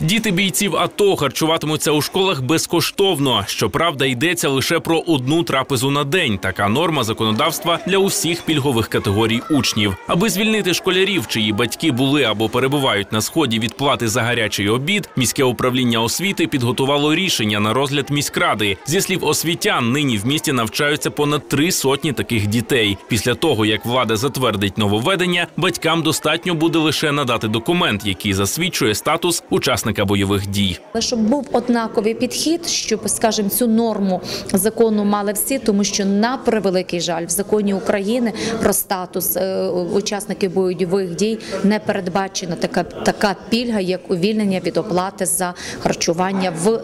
Діти бійців АТО харчуватимуться у школах безкоштовно. Щоправда, йдеться лише про одну трапезу на день. Така норма законодавства для усіх пільгових категорій учнів. Аби звільнити школярів, чиї батьки були або перебувають на сході від плати за гарячий обід, міське управління освіти підготувало рішення на розгляд міськради. Зі слів освітян, нині в місті навчаються понад три сотні таких дітей. Після того, як влада затвердить нововведення, батькам достатньо буде лише надати документ, який засвідчує статус учасника бойових дій. Але щоб був однаковий підхід, щоб, скажімо, цю норму закону мали всі, тому що на превеликий жаль в законі України про статус е, учасників бойових дій не передбачена така така пільга, як увільнення від оплати за харчування в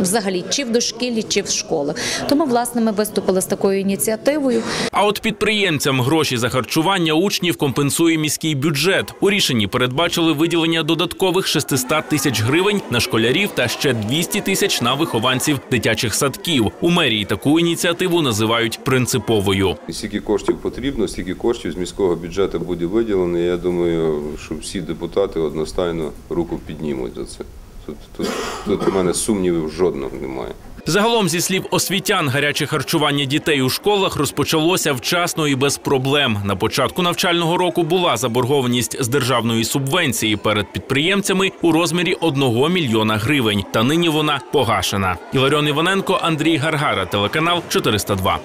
взагалі чи в дошкіллі, чи в школах. Тому власне ми виступили з такою ініціативою. А от підприємцям гроші за харчування учнів компенсує міський бюджет. У рішенні передбачили виділення додаткових 600 тисяч гривень на школярів та ще 200 тисяч на вихованців дитячих садків. У мерії таку ініціативу називають принциповою. Скільки коштів потрібно, стільки коштів з міського бюджету буде виділено. Я думаю, що всі депутати одностайно руку піднімуть за це. Тут, тут, тут у мене сумнівів жодного немає. Загалом, зі слів освітян, гаряче харчування дітей у школах розпочалося вчасно і без проблем. На початку навчального року була заборгованість з державної субвенції перед підприємцями у розмірі 1 мільйона гривень. Та нині вона погашена. Іларіон Іваненко, Андрій Гаргара, телеканал 402.